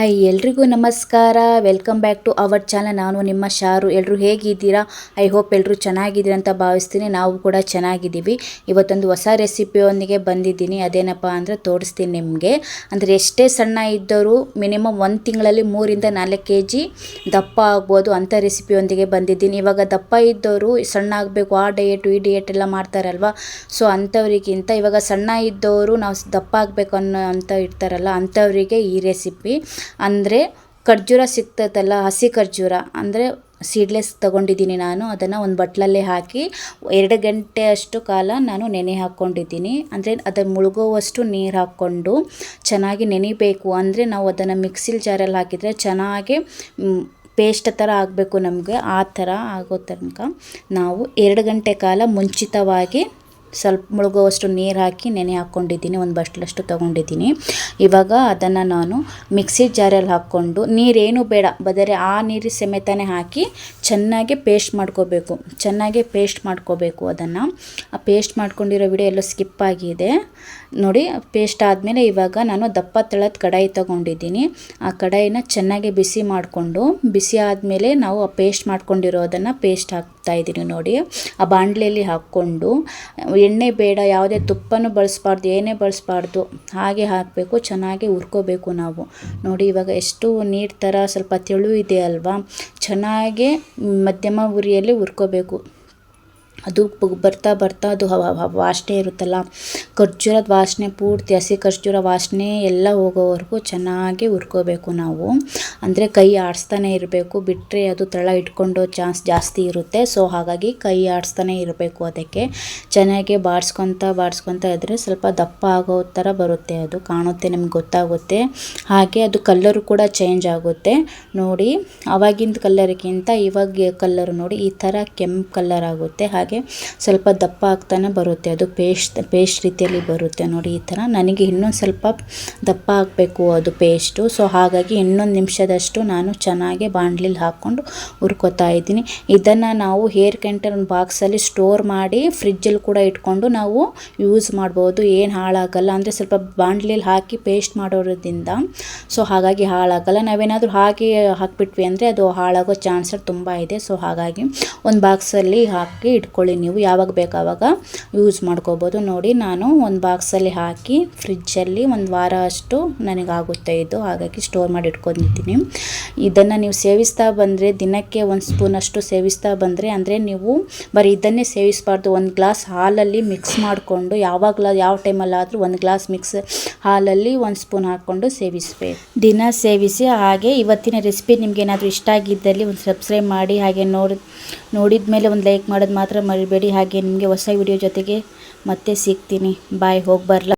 Hi ಎಲ್ರಿಗೂ ನಮಸ್ಕಾರ. Welcome back to our channel ನಾನು ನಿಮ್ಮ ಶಾರು. ಎಲ್ಲರೂ ಹೇಗಿದ್ದೀರಾ? ಐ ಹೋಪ್ ಎಲ್ಲರೂ ಚೆನ್ನಾಗಿದ್ದೀರಾ ಅಂತ ಭಾವಿಸ್ತೀನಿ. ನಾವು ಕೂಡ ಚೆನ್ನಾಗಿದ್ದೀವಿ. ಇವತ್ತೊಂದು ಹೊಸ ರೆಸಿಪಿಯೊಂದಿಗೆ ಬಂದಿದ್ದೀನಿ. ಅದೇನಪ್ಪ ಅಂದರೆ ತೋರಿಸ್ತೀನಿ ನಿಮಗೆ. ಅಂದರೆ ಎಷ್ಟೇ ಸಣ್ಣ ಇದ್ದರೂ ಮಿನಿಮಮ್ ಒಂದು ತಿಂಗಳಲ್ಲಿ ಮೂರಿಂದ ನಾಲ್ಕು ಕೆ ಜಿ ದಪ್ಪ ಆಗ್ಬೋದು ಅಂಥ ರೆಸಿಪಿಯೊಂದಿಗೆ ಬಂದಿದ್ದೀನಿ. ಇವಾಗ ದಪ್ಪ ಇದ್ದವರು ಸಣ್ಣ ಆಗಬೇಕು. ಆ ಡಯೆಟು ಈ ಡಯೆಟ್ ಎಲ್ಲ ಮಾಡ್ತಾರಲ್ವ? ಸೊ ಅಂಥವರಿಗಿಂತ ಇವಾಗ ಸಣ್ಣ ಇದ್ದವರು ನಾವು ದಪ್ಪ ಆಗಬೇಕು ಅನ್ನೋ ಅಂತ ಇರ್ತಾರಲ್ಲ, ಅಂಥವರಿಗೆ ಈ ರೆಸಿಪಿ ಅಂದರೆ ಖರ್ಜೂರ ಸಿಗ್ತೈತಲ್ಲ, ಹಸಿ ಖರ್ಜೂರ. ಅಂದರೆ ಸೀಡ್ಲೆಸ್ ತೊಗೊಂಡಿದ್ದೀನಿ ನಾನು, ಅದನ್ನು ಒಂದು ಬಟ್ಲಲ್ಲೇ ಹಾಕಿ ಎರಡು ಗಂಟೆ ಅಷ್ಟು ಕಾಲ ನಾನು ನೆನೆ ಹಾಕ್ಕೊಂಡಿದ್ದೀನಿ ಅಂದರೆ ಅದು ಮುಳುಗುವಷ್ಟು ನೀರು ಹಾಕ್ಕೊಂಡು ಚೆನ್ನಾಗಿ ನೆನಿಬೇಕು. ಅಂದರೆ ನಾವು ಅದನ್ನು ಮಿಕ್ಸಿಲ್ ಜಾರಲ್ಲಿ ಹಾಕಿದರೆ ಚೆನ್ನಾಗಿ ಪೇಸ್ಟ್ ಥರ ಆಗಬೇಕು ನಮಗೆ, ಆ ಥರ ಆಗೋ ತನಕ ನಾವು ಎರಡು ಗಂಟೆ ಕಾಲ ಮುಂಚಿತವಾಗಿ ಸ್ವಲ್ಪ ಮುಳುಗುವಷ್ಟು ನೀರು ಹಾಕಿ ನೆನೆ ಹಾಕ್ಕೊಂಡಿದ್ದೀನಿ ಒಂದು ಬಟ್ಲಷ್ಟು ತೊಗೊಂಡಿದ್ದೀನಿ. ಇವಾಗ ಅದನ್ನು ನಾನು ಮಿಕ್ಸಿ ಜಾರಲ್ಲಿ ಹಾಕ್ಕೊಂಡು, ನೀರೇನು ಬೇಡ, ಬದರೆ ಆ ನೀರು ಸಮೇತನೇ ಹಾಕಿ ಚೆನ್ನಾಗಿ ಪೇಸ್ಟ್ ಮಾಡ್ಕೋಬೇಕು. ಚೆನ್ನಾಗಿ ಪೇಸ್ಟ್ ಮಾಡ್ಕೋಬೇಕು ಅದನ್ನು. ಆ ಪೇಸ್ಟ್ ಮಾಡ್ಕೊಂಡಿರೋ ವಿಡಿಯೋ ಎಲ್ಲ ಸ್ಕಿಪ್ ಆಗಿದೆ. ನೋಡಿ, ಪೇಸ್ಟ್ ಆದಮೇಲೆ ಇವಾಗ ನಾನು ದಪ್ಪ ತಳದ ಕಡಾಯಿ ತೊಗೊಂಡಿದ್ದೀನಿ. ಆ ಕಡಾಯಿನ ಚೆನ್ನಾಗಿ ಬಿಸಿ ಮಾಡಿಕೊಂಡು, ಬಿಸಿ ಆದಮೇಲೆ ನಾವು ಆ ಪೇಸ್ಟ್ ಮಾಡ್ಕೊಂಡಿರೋದನ್ನು ಪೇಸ್ಟ್ ಹಾಕ್ತಾ ಇದ್ದೀನಿ ನೋಡಿ. ಆ ಬಾಣಲೆಯಲ್ಲಿ ಹಾಕ್ಕೊಂಡು, ಎಣ್ಣೆ ಬೇಡ, ಯಾವುದೇ ತುಪ್ಪನೂ ಬಳಸಬಾರ್ದು, ಏನೇ ಬಳಸಬಾರ್ದು, ಹಾಗೆ ಹಾಕಬೇಕು, ಚೆನ್ನಾಗಿ ಹುರ್ಕೋಬೇಕು ನಾವು. ನೋಡಿ, ಇವಾಗ ಎಷ್ಟು ನೀರು ಥರ ಸ್ವಲ್ಪ ತೆಳು ಇದೆ ಅಲ್ವಾ? ಚೆನ್ನಾಗಿ ಮಧ್ಯಮ ಉರಿಯಲ್ಲಿ ಹುರ್ಕೋಬೇಕು. ಅದು ಬರ್ತಾ ಬರ್ತಾ ಅದು ವಾಸನೆ ಇರುತ್ತಲ್ಲ. ಖರ್ಜೂರದ ವಾಸನೆ ಪೂರ್ತಿ, ಹಸಿ ಖರ್ಜೂರ ವಾಸನೆ ಎಲ್ಲ ಹೋಗೋವರೆಗೂ ಚೆನ್ನಾಗಿ ಹುರ್ಕೋಬೇಕು ನಾವು. ಅಂದರೆ ಕೈ ಆಡಿಸ್ತಾನೆ ಇರಬೇಕು ಬಿಟ್ಟರೆ ಅದು ತಳ ಇಟ್ಕೊಂಡು ಚಾನ್ಸ್ ಜಾಸ್ತಿ ಇರುತ್ತೆ. ಸೊ, ಹಾಗಾಗಿ ಕೈ ಆಡಿಸ್ತಾನೆ ಇರಬೇಕು ಅದಕ್ಕೆ. ಚೆನ್ನಾಗಿ ಬಾಡಿಸ್ಕೊತ ಬಾಡಿಸ್ಕೊತ ಇದ್ದರೆ ಸ್ವಲ್ಪ ದಪ್ಪ ಆಗೋ ಥರ ಬರುತ್ತೆ ಅದು, ಕಾಣುತ್ತೆ, ನಮ್ಗೆ ಗೊತ್ತಾಗುತ್ತೆ. ಹಾಗೆ ಅದು ಕಲ್ಲರು ಕೂಡ ಚೇಂಜ್ ಆಗುತ್ತೆ. ನೋಡಿ ಅವಾಗಿಂದ ಕಲ್ಲರ್ಗಿಂತ ಇವಾಗ ಕಲ್ಲರು ನೋಡಿ ಈ ಥರ ಕೆಂಪು ಕಲ್ಲರ್ ಆಗುತ್ತೆ. ಹಾಗೆ ಹಾಗೆ ಸ್ವಲ್ಪ ದಪ್ಪ ಆಗ್ತಾನೆ ಬರುತ್ತೆ. ಅದು ಪೇಸ್ಟ್ ಪೇಸ್ಟ್ ರೀತಿಯಲ್ಲಿ ಬರುತ್ತೆ ನೋಡಿ ಈ ಥರ. ನನಗೆ ಇನ್ನೊಂದು ಸ್ವಲ್ಪ ದಪ್ಪ ಆಗಬೇಕು ಅದು ಪೇಸ್ಟು. ಸೊ ಹಾಗಾಗಿ ಇನ್ನೊಂದು ನಿಮಿಷದಷ್ಟು ನಾನು ಚೆನ್ನಾಗಿ ಬಾಣಲಿಲಿ ಹಾಕ್ಕೊಂಡು ಹುರ್ಕೋತಾ ಇದ್ದೀನಿ. ಇದನ್ನು ನಾವು ಹೇರ್ ಕೆಂಟರ್ ಬಾಕ್ಸಲ್ಲಿ ಸ್ಟೋರ್ ಮಾಡಿ ಫ್ರಿಜ್ಜಲ್ಲಿ ಕೂಡ ಇಟ್ಕೊಂಡು ನಾವು ಯೂಸ್ ಮಾಡ್ಬೋದು. ಏನು ಹಾಳಾಗಲ್ಲ. ಅಂದರೆ ಸ್ವಲ್ಪ ಬಾಣಲಿಲಿ ಹಾಕಿ ಪೇಸ್ಟ್ ಮಾಡೋದ್ರಿಂದ. ಸೊ ಹಾಗಾಗಿ ಹಾಳಾಗಲ್ಲ. ನಾವೇನಾದರೂ ಹಾಕಿ ಹಾಕಿಬಿಟ್ವಿ ಅಂದರೆ ಅದು ಹಾಳಾಗೋ ಚಾನ್ಸಸ್ ತುಂಬ ಇದೆ. ಸೊ ಹಾಗಾಗಿ ಒಂದು ಬಾಕ್ಸಲ್ಲಿ ಹಾಕಿ ಇಟ್ಕೊಂಡು ನೀವು. ಯಾವಾಗ ಬೇಕು ಆವಾಗ ಯೂಸ್ ಮಾಡ್ಕೋಬೋದು. ನೋಡಿ ನಾನು ಒಂದು ಬಾಕ್ಸಲ್ಲಿ ಹಾಕಿ ಫ್ರಿಜ್ಜಲ್ಲಿ ಒಂದು ವಾರ ಅಷ್ಟು ನನಗಾಗುತ್ತೆ ಇದು. ಹಾಗಾಗಿ ಸ್ಟೋರ್ ಮಾಡಿ ಇಟ್ಕೊಂಡಿದ್ದೀನಿ. ಇದನ್ನು ನೀವು ಸೇವಿಸ್ತಾ ಬಂದರೆ ದಿನಕ್ಕೆ ಒಂದು ಸ್ಪೂನಷ್ಟು ಸೇವಿಸ್ತಾ ಬಂದರೆ ಅಂದರೆ ನೀವು ಬರೀ ಇದನ್ನೇ ಸೇವಿಸಬಾರ್ದು. ಒಂದು ಗ್ಲಾಸ್ ಹಾಲಲ್ಲಿ ಮಿಕ್ಸ್ ಮಾಡಿಕೊಂಡು ಯಾವಾಗಲ ಯಾವ ಟೈಮಲ್ಲಾದರೂ ಒಂದು ಗ್ಲಾಸ್ ಮಿಕ್ಸ್ ಹಾಲಲ್ಲಿ ಒಂದು ಸ್ಪೂನ್ ಹಾಕ್ಕೊಂಡು ಸೇವಿಸಬೇಕು. ದಿನ ಸೇವಿಸಿ ಹಾಗೆ ಇವತ್ತಿನ ರೆಸಿಪಿ ನಿಮ್ಗೆ ಏನಾದರೂ ಇಷ್ಟ ಆಗಿದ್ದಲ್ಲಿ ಒಂದು ಸಬ್ಸ್ಕ್ರೈಬ್ ಮಾಡಿ. ಹಾಗೆ ನೋಡಿ ನೋಡಿದ ಮೇಲೆ ಒಂದು ಲೈಕ್ ಮಾಡೋದು ಮಾತ್ರ ಮರಿಬೇಡಿ. ಹಾಗೆ ನಿಮಗೆ ಹೊಸ ವಿಡಿಯೋ ಜೊತೆಗೆ ಮತ್ತೆ ಸಿಗ್ತೀನಿ. ಬಾಯ್ ಹೋಗಿ ಬರಲ್ಲ